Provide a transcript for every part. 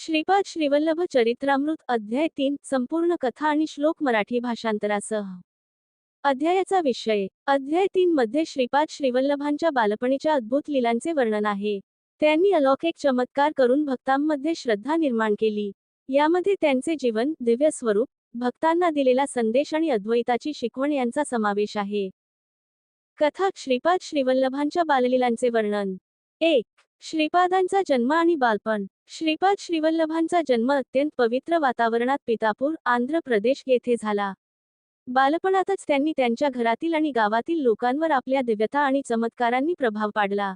श्रीपाद श्रीवल्लभ चरित्रामृत अध्याय तीन संपूर्ण कथा आणि श्लोक मराठी भाषांतरासह. अध्यायाचा विषय. अध्याय तीन मध्ये श्रीपाद श्रीवल्लभांच्या बालपणीच्या अद्भुत लीलांचे वर्णन आहे. त्यांनी अलौकिक चमत्कार करून भक्तांमध्ये श्रद्धा निर्माण केली. यामध्ये त्यांचे जीवन दिव्य स्वरूप भक्तांना दिलेला संदेश आणि अद्वैताची शिकवण यांचा समावेश आहे. कथा श्रीपाद श्रीवल्लभांच्या बाललीलांचे वर्णन. एक श्रीपादांचा जन्म आणि बालपण. श्रीपाद श्रीवल्लभांचा जन्म अत्यंत पवित्र वातावरणात पितापूर आंध्र प्रदेश येथे झाला. बालपणातच त्यांनी त्यांच्या घरातील आणि गावातील लोकांवर आपल्या दिव्यता आणि चमत्कारांनी प्रभाव पाडला.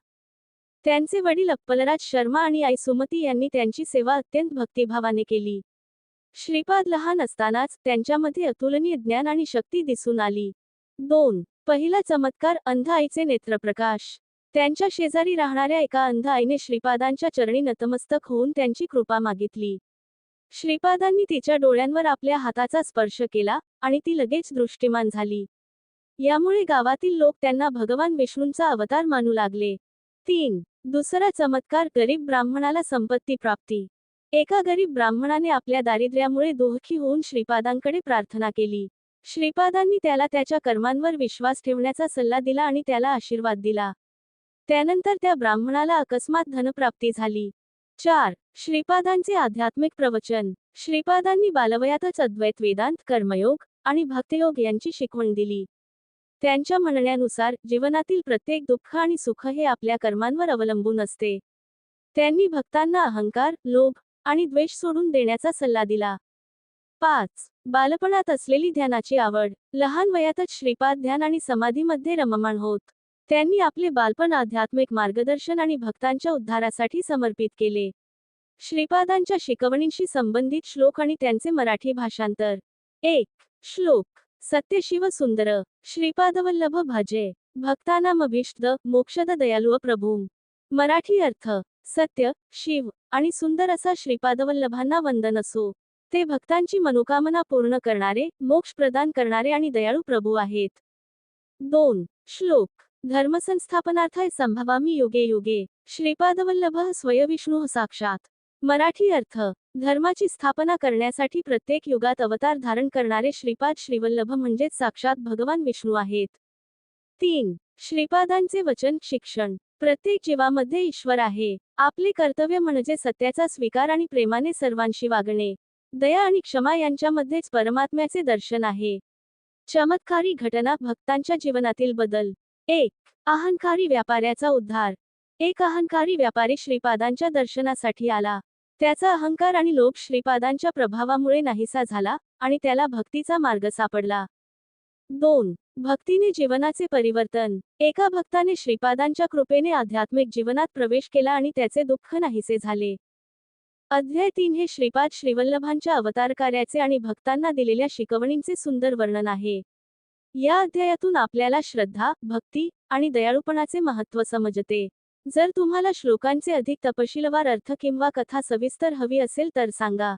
त्यांचे वडील अप्पलराज शर्मा आणि आई सुमती यांनी त्यांची सेवा अत्यंत भक्तिभावाने केली. श्रीपाद लहान असतानाच त्यांच्यामध्ये अतुलनीय ज्ञान आणि शक्ती दिसून आली. दोन पहिला चमत्कार अंध आईचे नेत्रप्रकाश. त्यांच्या शेजारी राहणाऱ्या एका अंध आईने श्रीपादांच्या चरणी नतमस्तक होऊन त्यांची कृपा मागितली. श्रीपादांनी तिच्या डोळ्यांवर आपल्या हाताचा स्पर्श केला आणि ती लगेच दृष्टिमान झाली. यामुळे गावातील लोक त्यांना भगवान विष्णूंचा अवतार मानू लागले. तीन. दुसरा चमत्कार गरीब ब्राह्मणाला संपत्ती प्राप्ती. एका गरीब ब्राह्मणाने आपल्या दारिद्र्यामुळे दुःखी होऊन श्रीपादांकडे प्रार्थना केली. श्रीपादांनी त्याला त्याच्या कर्मांवर विश्वास ठेवण्याचा सल्ला दिला आणि त्याला आशीर्वाद दिला. त्यानंतर त्या ब्राह्मणाला अकस्मात धनप्राप्ती झाली. चार. श्रीपादांचे आध्यात्मिक प्रवचन. श्रीपादांनी बालवयातच अद्वैत वेदांत कर्मयोग आणि भक्तयोग यांची शिकवण दिली. त्यांच्या म्हणण्यानुसार जीवनातील प्रत्येक दुःख आणि सुख हे आपल्या कर्मांवर अवलंबून असते. त्यांनी भक्तांना अहंकार लोभ आणि द्वेष सोडून देण्याचा सल्ला दिला. पाच. बालपणात असलेली ध्यानाची आवड. लहान वयातच श्रीपाद ध्यान आणि समाधीमध्ये रममाण होत. त्यांनी आपले बालपण आध्यात्मिक मार्गदर्शन आणि भक्तांच्या उद्धारासाठी समर्पित केले. श्रीपादांच्या शिकवणींशी संबंधित श्लोक आणि त्यांचे मराठी भाषांतर. एक श्लोक. सत्यशिव सुंदर. श्रीपादवल्लभ भजे. भक्तानामभीष्ट मोक्षद दयालु प्रभू. मराठी अर्थ सत्य शिव आणि सुंदर असा श्रीपादवल्लभांना वंदन असो. ते भक्तांची मनोकामना पूर्ण करणारे मोक्ष प्रदान करणारे आणि दयाळू प्रभू आहेत. दोन श्लोक. धर्मसंस्थापनार्थाय संभवामी युगे युगे. श्रीपादवल्लभ स्वयविष्णू साक्षात. मराठी अर्थ धर्माची स्थापना करण्यासाठी प्रत्येक युगात अवतार धारण करणारे श्रीपाद श्रीवल्लभ म्हणजेच साक्षात भगवान विष्णू आहेत. तीन श्रीपादांचे वचन शिक्षण. प्रत्येक जीवामध्ये ईश्वर आहे. आपले कर्तव्य म्हणजे सत्याचा स्वीकार आणि प्रेमाने सर्वांशी वागणे. दया आणि क्षमा यांच्यामध्येच परमात्म्याचे दर्शन आहे. चमत्कारी घटना भक्तांच्या जीवनातील बदल. एक अहंकारी व्यापाऱ्याचा उद्धार. एक अहंकारी व्यापारी श्रीपादांच्या दर्शनासाठी आला. त्याचा अहंकार आणि लोभ श्रीपादांच्या प्रभावामुळे नाहीसा झाला आणि त्याला भक्तीचा मार्ग सापडला. दोन भक्तीने जीवनाचे परिवर्तन. एका भक्ताने श्रीपादांच्या कृपेने आध्यात्मिक जीवनात प्रवेश केला आणि त्याचे दुःख नाहीसे झाले. अध्याय तीन हे श्रीपाद श्रीवल्लभांच्या अवतारकार्याचे आणि भक्तांना दिलेल्या शिकवणींचे सुंदर वर्णन आहे. या अध्यायातून आपल्याला श्रद्धा भक्ती आणि दयाळूपणाचे महत्त्व समजते. जर तुम्हाला श्लोकांचे अधिक तपशीलवार अर्थ किंवा कथा सविस्तर हवी असेल तर सांगा.